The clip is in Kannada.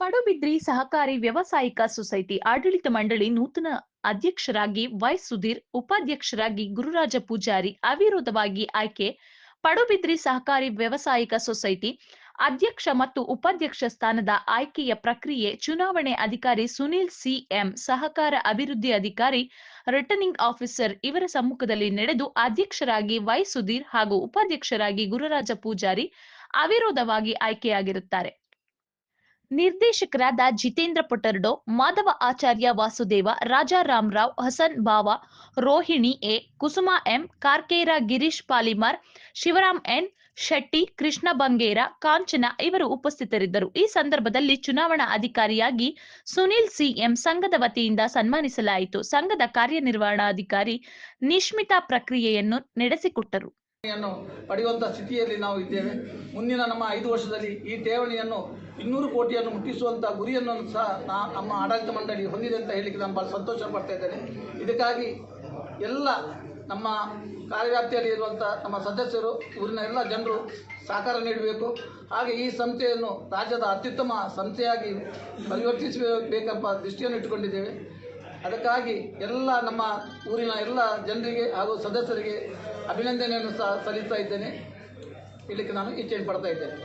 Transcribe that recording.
ಪಡುಬಿದ್ರಿ ಸಹಕಾರಿ ವ್ಯವಸಾಯಿಕ ಸೊಸೈಟಿ ಆಡಳಿತ ಮಂಡಳಿ ನೂತನ ಅಧ್ಯಕ್ಷರಾಗಿ ವೈ ಸುಧೀರ್ ಉಪಾಧ್ಯಕ್ಷರಾಗಿ ಗುರುರಾಜ ಪೂಜಾರಿ, ಅವಿರೋಧವಾಗಿ ಆಯ್ಕೆ, ಪಡುಬಿದ್ರಿ ಸಹಕಾರಿ ವ್ಯವಸಾಯಿಕ ಸೊಸೈಟಿ ಅಧ್ಯಕ್ಷ ಮತ್ತು ಉಪಾಧ್ಯಕ್ಷ ಸ್ಥಾನದ ಆಯ್ಕೆಯ ಪ್ರಕ್ರಿಯೆ ಚುನಾವಣೆ ಅಧಿಕಾರಿ ಸುನಿಲ್ ಸಿಎಂ, ಸಹಕಾರ ಅಭಿವೃದ್ಧಿ ಅಧಿಕಾರಿ ರಿಟರ್ನಿಂಗ್ ಆಫೀಸರ್ ಇವರ ಸಮ್ಮುಖದಲ್ಲಿ ನಡೆದು ಅಧ್ಯಕ್ಷರಾಗಿ ವೈ ಸುಧೀರ್ ಹಾಗೂ ಉಪಾಧ್ಯಕ್ಷರಾಗಿ ಗುರುರಾಜ ಪೂಜಾರಿ ಅವಿರೋಧವಾಗಿ ಆಯ್ಕೆಯಾಗಿರುತ್ತಾರೆ. ನಿರ್ದೇಶಕರಾದ ಜಿತೇಂದ್ರ ಪೊಟರ್ಡೋ, ಮಾಧವ ಆಚಾರ್ಯ Vasudeva, Raja Ramarao, Hasan Bava, Rohini A, Kusuma M, Karkera Girish Palimar, Shivaram N, Shetty, Krishna Bangera, Kanchana ಇವರು ಉಪಸ್ಥಿತರಿದ್ದರು. ಈ ಸಂದರ್ಭದಲ್ಲಿ ಚುನಾವಣಾ ಅಧಿಕಾರಿಯಾಗಿ ಸುನಿಲ್ ಸಿಎಂ ಸಂಘದ ವತಿಯಿಂದ ಸನ್ಮಾನಿಸಲಾಯಿತು. ಸಂಘದ ಕಾರ್ಯನಿರ್ವಹಣಾಧಿಕಾರಿ ನಿಶ್ಮಿತಾ ಪ್ರಕ್ರಿಯೆಯನ್ನು ನಡೆಸಿಕೊಟ್ಟರು. ಪಡೆಯುವಂಥ ಸ್ಥಿತಿಯಲ್ಲಿ ನಾವು ಇದ್ದೇವೆ. ಮುಂದಿನ ನಮ್ಮ ಐದು ವರ್ಷದಲ್ಲಿ ಈ ಠೇವಣಿಯನ್ನು ಇನ್ನೂರು ಕೋಟಿಯನ್ನು ಮುಟ್ಟಿಸುವಂಥ ಗುರಿಯನ್ನು ಸಹ ನಮ್ಮ ಆಡಳಿತ ಮಂಡಳಿ ಹೊಂದಿದೆ ಅಂತ ಹೇಳಲಿಕ್ಕೆ ನಾನು ಭಾಳ ಸಂತೋಷ ಪಡ್ತಾ ಇದ್ದೇನೆ. ಇದಕ್ಕಾಗಿ ಎಲ್ಲ ನಮ್ಮ ಕಾರ್ಯವ್ಯಾಪ್ತಿಯಲ್ಲಿ ಇರುವಂಥ ನಮ್ಮ ಸದಸ್ಯರು, ಊರಿನ ಎಲ್ಲ ಜನರು ಸಹಕಾರ ನೀಡಬೇಕು. ಹಾಗೆ ಈ ಸಂಸ್ಥೆಯನ್ನು ರಾಜ್ಯದ ಅತ್ಯುತ್ತಮ ಸಂಸ್ಥೆಯಾಗಿ ಪರಿವರ್ತಿಸಬೇಕೆಂಬ ದೃಷ್ಟಿಯನ್ನು ಇಟ್ಟುಕೊಂಡಿದ್ದೇವೆ. ಅದಕ್ಕಾಗಿ ಎಲ್ಲ ನಮ್ಮ ಊರಿನ ಎಲ್ಲ ಜನರಿಗೆ ಹಾಗೂ ಸದಸ್ಯರಿಗೆ ಅಭಿನಂದನೆಯನ್ನು ಸಹ ಸಲ್ಲಿಸ್ತಾ ಇದ್ದೇನೆ. ಇಲ್ಲಿಗೆ ನಾನು ಇಚ್ಛೆಯನ್ನು ಪಡ್ತಾ ಇದ್ದೇನೆ.